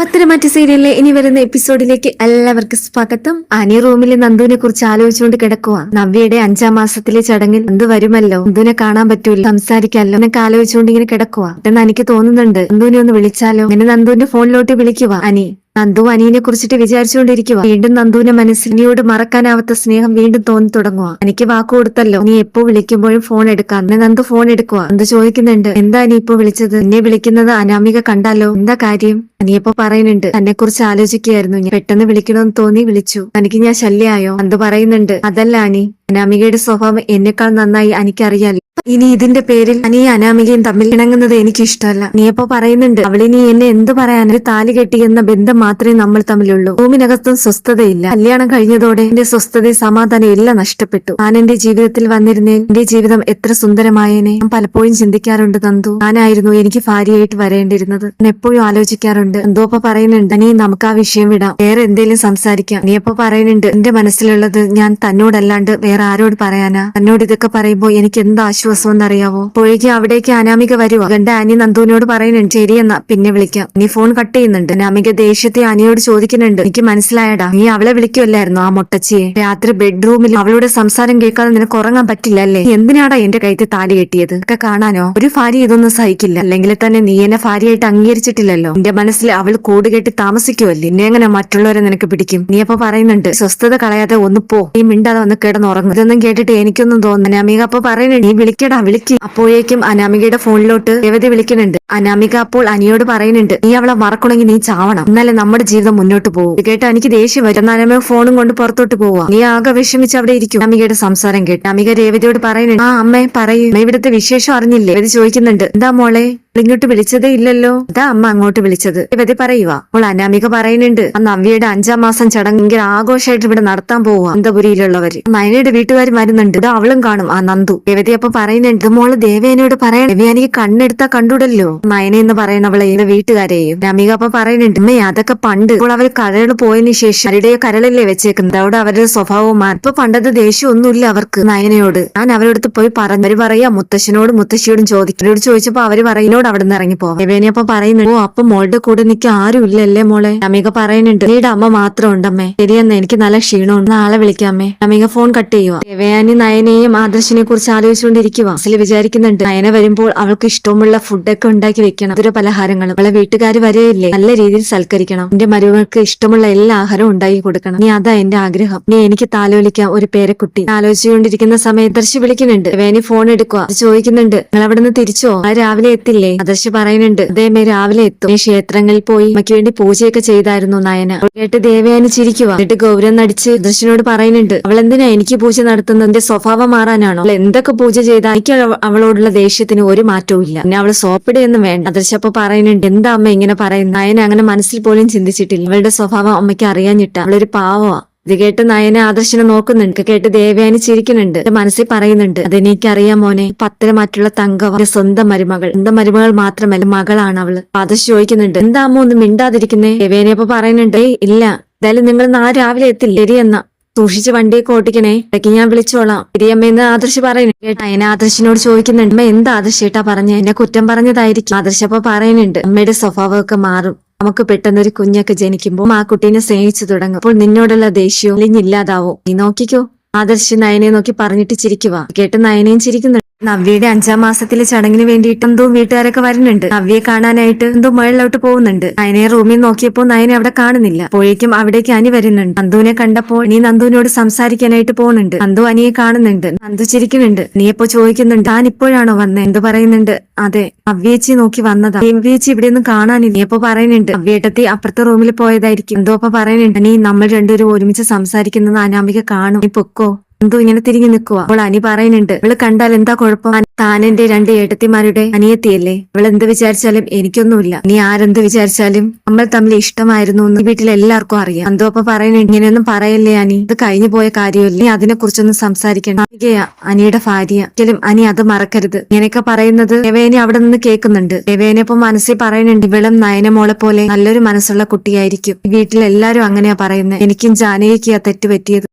പത്തനംമാറ്റ സീരിയലിലെ ഇനി വരുന്ന എപ്പിസോഡിലേക്ക് എല്ലാവർക്കും സ്വാഗതം. അനി റൂമിൽ നന്ദുവിനെ കുറിച്ച് ആലോചിച്ചുകൊണ്ട് കിടക്കുക നവ്യയുടെ അഞ്ചാം മാസത്തിലെ ചടങ്ങിൽ നന്ദു വരുമല്ലോ. നന്ദുവിനെ കാണാൻ പറ്റൂല. സംസാരിക്കാമല്ലോ എന്നൊക്കെ ആലോചിച്ചുകൊണ്ട് ഇങ്ങനെ കിടക്കുക എന്ന് എനിക്ക് തോന്നുന്നുണ്ട്. നന്ദുവിനെ ഒന്ന് വിളിച്ചാലോ? അങ്ങനെ നന്ദുവിന്റെ ഫോണിലോട്ട് വിളിക്കുക അനി. നന്ദു അനിയനെ കുറിച്ചിട്ട് വിചാരിച്ചുകൊണ്ടിരിക്കുക വീണ്ടും നന്ദുവിന്റെ മനസ്സിൽ നീയോട് മറക്കാനാവാത്ത സ്നേഹം വീണ്ടും തോന്നി തുടങ്ങുക എനിക്ക് വാക്കു കൊടുത്തല്ലോ. നീ എപ്പോ വിളിക്കുമ്പോഴും ഫോൺ എടുക്കാം നന്ദു ഫോൺ എടുക്കുക നന്ദു ചോദിക്കുന്നുണ്ട് എന്താ നീ ഇപ്പൊ വിളിച്ചത്? എന്നെ വിളിക്കുന്നത് അനാമിക കണ്ടാലോ? എന്താ കാര്യം? അനിയപ്പോ പറയുന്നുണ്ട് തന്നെ കുറിച്ച് ആലോചിക്കുകയായിരുന്നു. ഞാൻ പെട്ടെന്ന് വിളിക്കണമെന്ന് തോന്നി വിളിച്ചു. തനിക്ക് ഞാൻ ശല്യായോ? അന്ത് പറയുന്നുണ്ട് അതല്ല അനി. അനാമികയുടെ സ്വഭാവം എന്നെക്കാൾ നന്നായി എനിക്കറിയാലോ ഇനി ഇതിന്റെ പേരിൽ അനി അനാമികയും തമ്മിൽ ഇണങ്ങുന്നത് എനിക്ക് ഇഷ്ടമല്ല നീ നീയപ്പോ പറയുന്നുണ്ട് അവളിനി എന്നെ എന്ത് പറയാൻ ഒരു താലി കെട്ടി എന്ന ബന്ധം മാത്രമേ നമ്മൾ തമ്മിലുള്ളൂ. ഭൂമിനകത്തും സ്വസ്ഥതയില്ല. കല്യാണം കഴിഞ്ഞതോടെ എന്റെ സ്വസ്ഥതയും സമാധാനം എല്ലാം നഷ്ടപ്പെട്ടു. ഞാൻ എന്റെ ജീവിതത്തിൽ വന്നിരുന്നേ എന്റെ ജീവിതം എത്ര സുന്ദരമായേനെ. ഞാൻ പലപ്പോഴും ചിന്തിക്കാറുണ്ട് നന്ദു. ഞാനായിരുന്നു എനിക്ക് ഭാര്യയായിട്ട് വരേണ്ടിരുന്നത് ഞാൻ എപ്പോഴും ആലോചിക്കാറുണ്ട്. എന്തോപ്പ പറയുന്നുണ്ട് നീ നമുക്ക് ആ വിഷയം വിടാം. വേറെ എന്തെങ്കിലും സംസാരിക്കാം. നീ എപ്പോ പറയുന്നുണ്ട് എന്റെ മനസ്സിലുള്ളത് ഞാൻ തന്നോടല്ലാണ്ട് വേറെ ആരോട് പറയാനാ? തന്നോട് ഇതൊക്കെ പറയുമ്പോ എനിക്ക് എന്താ ആശ്വാസം എന്നറിയാവോ പോയിക്ക് അവിടേക്ക് അനാമിക വരുവോ? കണ്ട അനി നന്ദുവിനോട് പറയുന്നുണ്ട് ശരിയെന്നാ പിന്നെ വിളിക്കാം. നീ ഫോൺ കട്ട് ചെയ്യുന്നുണ്ട്. അനാമിക ദേഷ്യത്തെ അനിയോട് ചോദിക്കുന്നുണ്ട് എനിക്ക് മനസ്സിലായടാ നീ അവളെ വിളിക്കുമല്ലായിരുന്നു ആ മുട്ടച്ചിയെ? രാത്രി ബെഡ്റൂമിൽ അവളുടെ സംസാരം കേൾക്കാതെ നിനക്ക് ഉറങ്ങാൻ പറ്റില്ല അല്ലേ? എന്തിനാടാ എന്റെ കഴുത്തിൽ താലി കെട്ടിയത്? ഒക്കെ കാണാനോ? ഒരു ഭാര്യ ഇതൊന്നും സഹിക്കില്ല. അല്ലെങ്കിൽ തന്നെ നീ എന്നെ ഭാര്യയായിട്ട് അംഗീകരിച്ചിട്ടില്ലല്ലോ. എന്റെ മനസ്സിൽ അവൾ കൂടുകെട്ടി താമസിക്കുമല്ലേ എന്നെ എങ്ങനെ മറ്റുള്ളവരെ നിനക്ക് പിടിക്കും? നീ അപ്പൊ പറയുന്നുണ്ട് സ്വസ്ഥത കളയാതെ ഒന്ന് പോ. നീ മിണ്ടാതെ ഒന്ന് കിടന്നുറങ്ങും ഇതൊന്നും കേട്ടിട്ട് എനിക്കൊന്നും തോന്നുന്നു അനാമിക അപ്പൊ പറയുന്നുണ്ട് നീ വിളിക്കടാ വിളിക്ക് അപ്പോഴേക്കും അനാമികയുടെ ഫോണിലോട്ട് രേവതി വിളിക്കുന്നുണ്ട്. അനാമിക അപ്പോൾ അനിയോട് പറയുന്നുണ്ട് നീ അവളെ മറക്കണമെങ്കിൽ നീ ചാവണം. എന്നാലേ നമ്മുടെ ജീവിതം മുന്നോട്ട് പോകും കേട്ട് എനിക്ക് ദേഷ്യം വരും. അനാമിക ഫോണും കൊണ്ട് പുറത്തോട്ട് പോവാ. നീ ആകെ വിഷമിച്ച് അവിടെ ഇരിക്കും. അനാമികയുടെ സംസാരം കേട്ട് അമിക രേവതിയോട് പറയുന്നുണ്ട് ആ അമ്മേ പറയൂ. ഇവിടുത്തെ വിശേഷം അറിഞ്ഞില്ലേ? രേവതി ചോദിക്കുന്നുണ്ട് എന്താ മോളെ? ഇങ്ങോട്ട് വിളിച്ചതേ ഇല്ലല്ലോ. അതാ അമ്മ അങ്ങോട്ട് വിളിച്ചത്. ഇവതി പറയുക അപ്പോൾ അനാമിക പറയുന്നുണ്ട്. ആ നവ്യയുടെ അഞ്ചാം മാസം ചടങ്ങ് ഭയങ്കര ആഘോഷമായിട്ട് ഇവിടെ നടത്താൻ പോവുക അന്തപുരിയിലുള്ളവര്. നയനയുടെ വീട്ടുകാർ വരുന്നുണ്ട്. ഇത് അവളും കാണും ആ നന്ദു. ഇവതി അപ്പൊ പറയുന്നുണ്ട് മോൾ ദേവേനോട് പറയണം. ദേവിയാനിക്ക് കണ്ണെടുത്താ കണ്ടുടല്ലോ. നയന എന്ന് പറയണവളെ ഇവ വീട്ടുകാരെയും രമിക അപ്പൊ പറയുന്നുണ്ട് അമ്മേ അതൊക്കെ പണ്ട് ഇപ്പോൾ അവർ കരൾ പോയതിന് ശേഷം അവരുടെ കരളല്ലേ വെച്ചേക്കുന്നത്? അവിടെ അവരുടെ സ്വഭാവവും ഇപ്പൊ പണ്ടത്തെ ദേഷ്യം ഒന്നുമില്ല അവർക്ക് നയനയോട് ഞാൻ അവരടുത്ത് പോയി പറഞ്ഞു. അവർ പറയാ മുത്തശ്ശനോടും മുത്തശ്ശിയോടും ചോദിക്കും. അവരോട് ചോദിച്ചപ്പോ അവർ പറയുന്നോട് അവിടെ നിന്ന് ഇറങ്ങി പോവാം. രവേനി അപ്പൊ പറയുന്നുണ്ട് ഓ അപ്പൊ മോളുടെ കൂടെ നിൽക്ക് ആരും ഇല്ലല്ലേ മോളെ? അമീക പറയുന്നുണ്ട് നീടെ അമ്മ മാത്രം ഉണ്ടമ്മേ ശരിയെന്ന എനിക്ക് നല്ല ക്ഷീണമുണ്ട്. നാളെ വിളിക്കാമേ. അമീക ഫോൺ കട്ട് ചെയ്യുക രവയാനി നയനെയും ആദർശിനെ കുറിച്ച് ആലോചിച്ചുകൊണ്ടിരിക്കുക അസിൽ വിചാരിക്കുന്നുണ്ട് നയന വരുമ്പോൾ അവൾക്ക് ഇഷ്ടമുള്ള ഫുഡൊക്കെ ഉണ്ടാക്കി വെക്കണം. അതൊരു പലഹാരങ്ങളും. അവളെ വീട്ടുകാർ വരെയില്ലേ? നല്ല രീതിയിൽ സൽക്കരിക്കണം. എന്റെ മരുമകൾക്ക് ഇഷ്ടമുള്ള എല്ലാ ആഹാരവും ഉണ്ടാക്കി കൊടുക്കണം. നീ അതാ എന്റെ ആഗ്രഹം. നീ എനിക്ക് താലോലിക്കാം ഒരു പേരക്കുട്ടി. ആലോചിച്ചുകൊണ്ടിരിക്കുന്ന സമയത്ത് ദർശി വിളിക്കുന്നുണ്ട്. വേണി ഫോൺ എടുക്കുക ചോദിക്കുന്നുണ്ട് നിങ്ങൾ അവിടെ നിന്ന് തിരിച്ചോ രാവിലെ എത്തില്ലേ? ആദർശ് പറയുന്നുണ്ട് അതേമേ രാവിലെ എത്തും. ക്ഷേത്രങ്ങളിൽ പോയി അമ്മയ്ക്ക് വേണ്ടി പൂജയൊക്കെ ചെയ്തായിരുന്നു നയന. കേട്ട് ദേവയാനി ചിരിക്കുക എന്നിട്ട് ഗൗരം നടിച്ച് അദർശനോട് പറയുന്നുണ്ട് അവൾ എന്തിനാ എനിക്ക് പൂജ നടത്തുന്നത്? എന്റെ സ്വഭാവം മാറാനാണോ? അവൾ എന്തൊക്കെ പൂജ ചെയ്താൽ എനിക്ക് അവളോടുള്ള ദേഷ്യത്തിന് ഒരു മാറ്റവും ഇല്ല. പിന്നെ അവൾ സോപ്പിടുകയൊന്നും വേണ്ട. ആദർശ് അപ്പൊ പറയുന്നുണ്ട് എന്താ അമ്മ ഇങ്ങനെ പറയുന്നത് നയന അങ്ങനെ മനസ്സിൽ പോലും ചിന്തിച്ചിട്ടില്ല. അവളുടെ സ്വഭാവം അമ്മയ്ക്ക് അറിയാഞ്ഞിട്ട. അവളൊരു പാവമാ. ഇത് കേട്ട് നയന ആദർശനെ നോക്കുന്നുണ്ട്. കേട്ട് ദേവയാനി ചിരിക്കുന്നുണ്ട്. എന്റെ മനസ്സിൽ പറയുന്നുണ്ട്. അതെനിക്കറിയാം മോനെ. പത്തര മറ്റുള്ള തങ്കം എന്റെ സ്വന്തം മരുമകൾ. സ്വന്തം മരുമകൾ മാത്രമല്ല മകളാണ് അവൾ. ആദർശ് ചോദിക്കുന്നുണ്ട് എന്താ അമ്മ ഒന്നും മിണ്ടാതിരിക്കുന്നേ? ദേവേനെ അപ്പൊ പറയുന്നുണ്ട് "ഏയ് ഇല്ല. എന്തായാലും നിങ്ങൾ നാ രാവിലെ എത്തില്ല? ശരിയെന്നാ സൂക്ഷിച്ച് വണ്ടിയൊക്കെ ഓട്ടിക്കണേ. ഇടയ്ക്ക് ഞാൻ വിളിച്ചോളാം. ശരിയമ്മയെന്ന് ആദർശ് പറയുന്നു. കേട്ടാ എന്നെ ആദർശിനോട് ചോദിക്കുന്നുണ്ട് അമ്മ എന്താ ആദർശ് ഏട്ടാ പറഞ്ഞ? എന്നെ കുറ്റം പറഞ്ഞതായിരിക്കും. ആദർശ് അപ്പൊ പറയുന്നുണ്ട് അമ്മയുടെ സ്വഭാവമൊക്കെ മാറും. നമുക്ക് പെട്ടെന്നൊരു കുഞ്ഞൊക്കെ ജനിക്കുമ്പോൾ ആ കുട്ടീനെ സ്നേഹിച്ചു തുടങ്ങും. അപ്പോൾ നിന്നോടുള്ള ദേഷ്യവും ഇല്ലാതാവും നീ നോക്കിക്കോ. ആദർശ് നയനെ നോക്കി പറഞ്ഞിട്ട് ചിരിക്കുക കേട്ട് നയനയും ചിരിക്കുന്നുണ്ട്. നവ്യയുടെ അഞ്ചാം മാസത്തിലെ ചടങ്ങിന് വേണ്ടിയിട്ട് എന്തോ വീട്ടുകാരൊക്കെ വരുന്നുണ്ട്. നവ്യയെ കാണാനായിട്ട് എന്തോ മുകളിലോട്ട് പോകുന്നുണ്ട്. നയനെ റൂമിൽ നോക്കിയപ്പോൾ നയനെ അവിടെ കാണുന്നില്ല. അപ്പോഴേക്കും അവിടേക്ക് അനി വരുന്നുണ്ട്. നന്ദുവിനെ കണ്ടപ്പോൾ നീ നന്ദുവിനോട് സംസാരിക്കാനായിട്ട് പോകുന്നുണ്ട്. നന്ദു അനിയെ കാണുന്നുണ്ട്. നന്ദു ചിരിക്കുന്നുണ്ട്. നീ ഇപ്പോ ചോദിക്കുന്നുണ്ട് താൻ ഇപ്പോഴാണോ വന്നേ? എന്ത് പറയുന്നുണ്ട്? അതെ നവ്യേച്ചി നോക്കി വന്നതാ. നവ്യേച്ചി ഇവിടെ ഒന്നും നീ ഇപ്പൊ പറയുന്നുണ്ട് നവ്യേട്ടത്തി അപ്പുറത്തെ റൂമിൽ പോയതായിരിക്കും. എന്തോ അപ്പൊ പറയുന്നുണ്ട്. നീ നമ്മൾ രണ്ടുപേരും ഒരുമിച്ച് സംസാരിക്കുന്നത് അനാമിക കാണും. നീ പൊക്കോ? എന്തോ ഇങ്ങനെ തിരിഞ്ഞു നിൽക്കുക അവൾ അനി പറയുന്നുണ്ട് ഇവൾ കണ്ടാൽ എന്താ കുഴപ്പം? താനെന്റെ രണ്ട് ഏട്ടത്തിമാരുടെ അനിയത്തിയല്ലേ? ഇവൾ എന്ത് വിചാരിച്ചാലും എനിക്കൊന്നുമില്ല. നീ ആരെന്ത് വിചാരിച്ചാലും നമ്മൾ തമ്മിൽ ഇഷ്ടമായിരുന്നു എന്ന് വീട്ടിൽ എല്ലാവർക്കും അറിയാം. എന്തോ അപ്പൊ പറയുന്നുണ്ട് ഇങ്ങനെയൊന്നും പറയല്ലേ അനി? ഇത് കഴിഞ്ഞു പോയ കാര്യമല്ലേ? അതിനെ കുറിച്ചൊന്നും സംസാരിക്കണം. അനിയുടെ ഭാര്യ. ഒരിക്കലും അനി അത് മറക്കരുത്. ഇങ്ങനെയൊക്കെ പറയുന്നത് രവേനെ അവിടെ നിന്ന് കേൾക്കുന്നുണ്ട്. രവേനെ ഇപ്പൊ മനസ്സിൽ പറയുന്നുണ്ട് ഇവളും നയനമോളെ പോലെ നല്ലൊരു മനസ്സുള്ള കുട്ടിയായിരിക്കും. വീട്ടിൽ എല്ലാരും അങ്ങനെയാ പറയുന്നത്. എനിക്കും ജാനകിക്കാ തെറ്റ് പറ്റിയത്.